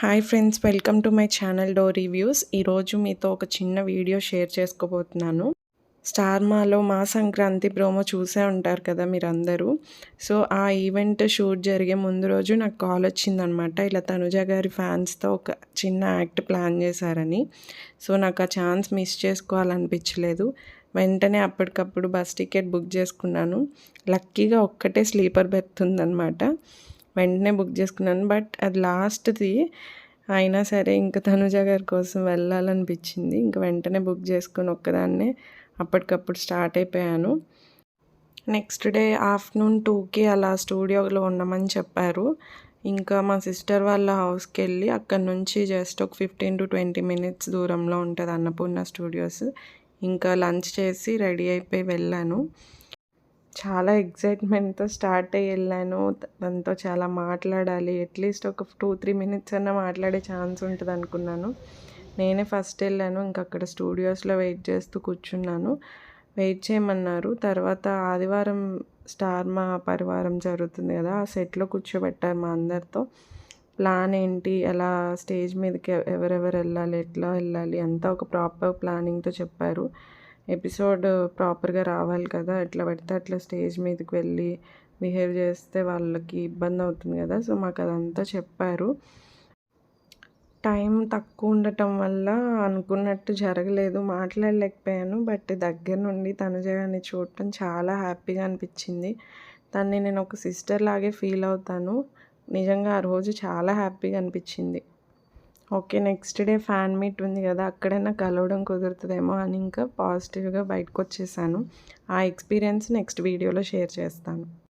Hi friends welcome to my channel do reviews ఈరోజు మీతో ఒక చిన్న వీడియో షేర్ చేసుకోబోతున్నాను. స్టార్ మాలో మా సంక్రాంతి ప్రోమో చూసే ఉంటారు కదా మీరందరూ. సో ఆ ఈవెంట్ షూట్ జరిగే ముందు రోజు నాకు కాల్ వచ్చిందనమాట. ఇలా తనుజ గారి ఫ్యాన్స్తో ఒక చిన్న యాక్ట్ ప్లాన్ చేశారని. సో నాకు ఆ ఛాన్స్ మిస్ చేసుకోవాలనిపించలేదు. వెంటనే అప్పటికప్పుడు బస్ టికెట్ బుక్ చేసుకున్నాను. లక్కీగా ఒక్కటే స్లీపర్ బెర్త్ ఉందన్నమాట వెంటనే బుక్ చేసుకున్నాను. బట్ అది లాస్ట్ది అయినా సరే ఇంకా తనుజ గారి కోసం వెళ్ళాలనిపించింది. ఇంకా వెంటనే బుక్ చేసుకుని ఒక్కదాన్నే అప్పటికప్పుడు స్టార్ట్ అయిపోయాను. నెక్స్ట్ డే ఆఫ్టర్నూన్ టూకి అలా స్టూడియోలో ఉండమని చెప్పారు. ఇంకా మా సిస్టర్ వాళ్ళ హౌస్కి వెళ్ళి అక్కడ నుంచి జస్ట్ ఒక ఫిఫ్టీన్ టు ట్వంటీ మినిట్స్ దూరంలో ఉంటుంది అన్నపూర్ణ స్టూడియోస్. ఇంకా లంచ్ చేసి రెడీ అయిపోయి వెళ్ళాను. చాలా ఎగ్జైట్మెంట్తో స్టార్ట్ అయ్యి వెళ్ళాను. దాంతో చాలా మాట్లాడాలి. అట్లీస్ట్ ఒక టూ త్రీ మినిట్స్ అన్నా మాట్లాడే ఛాన్స్ ఉంటుంది అనుకున్నాను నేనే ఫస్ట్ వెళ్ళాను. ఇంక అక్కడ స్టూడియోస్లో వెయిట్ చేస్తూ కూర్చున్నాను. వెయిట్ చేయమన్నారు. తర్వాత ఆదివారం స్టార్ మా పరివారం జరుగుతుంది కదా ఆ సెట్లో కూర్చోబెట్టారు మా అందరితో. ప్లాన్ ఏంటి? ఎలా స్టేజ్ మీదకి ఎవరెవరు వెళ్ళాలి? ఎట్లా వెళ్ళాలి? అంతా ఒక ప్రాపర్ ప్లానింగ్తో చెప్పారు. ఎపిసోడ్ ప్రాపర్గా రావాలి కదా ఎట్లా పెడితే అట్లా స్టేజ్ మీదకి వెళ్ళి బిహేవ్ చేస్తే వాళ్ళకి ఇబ్బంది అవుతుంది కదా. సో మాకు అదంతా చెప్పారు. టైం తక్కువ ఉండటం వల్ల అనుకున్నట్టు జరగలేదు. మాట్లాడలేకపోయాను బట్ దగ్గర నుండి తనుజగాన్ని చూడటం చాలా హ్యాపీగా అనిపించింది. దాన్ని నేను ఒక సిస్టర్ లాగే ఫీల్ అవుతాను. నిజంగా ఆ రోజు చాలా హ్యాపీగా అనిపించింది. Okay next day fan meet ఉంది కదా అక్కడైనా కలవడం కుదురుతుందేమో అని ఇంకా పాజిటివ్గా బయటకు వచ్చేసాను ఆ ఎక్స్పీరియన్స్ నెక్స్ట్ వీడియోలో షేర్ చేస్తాను.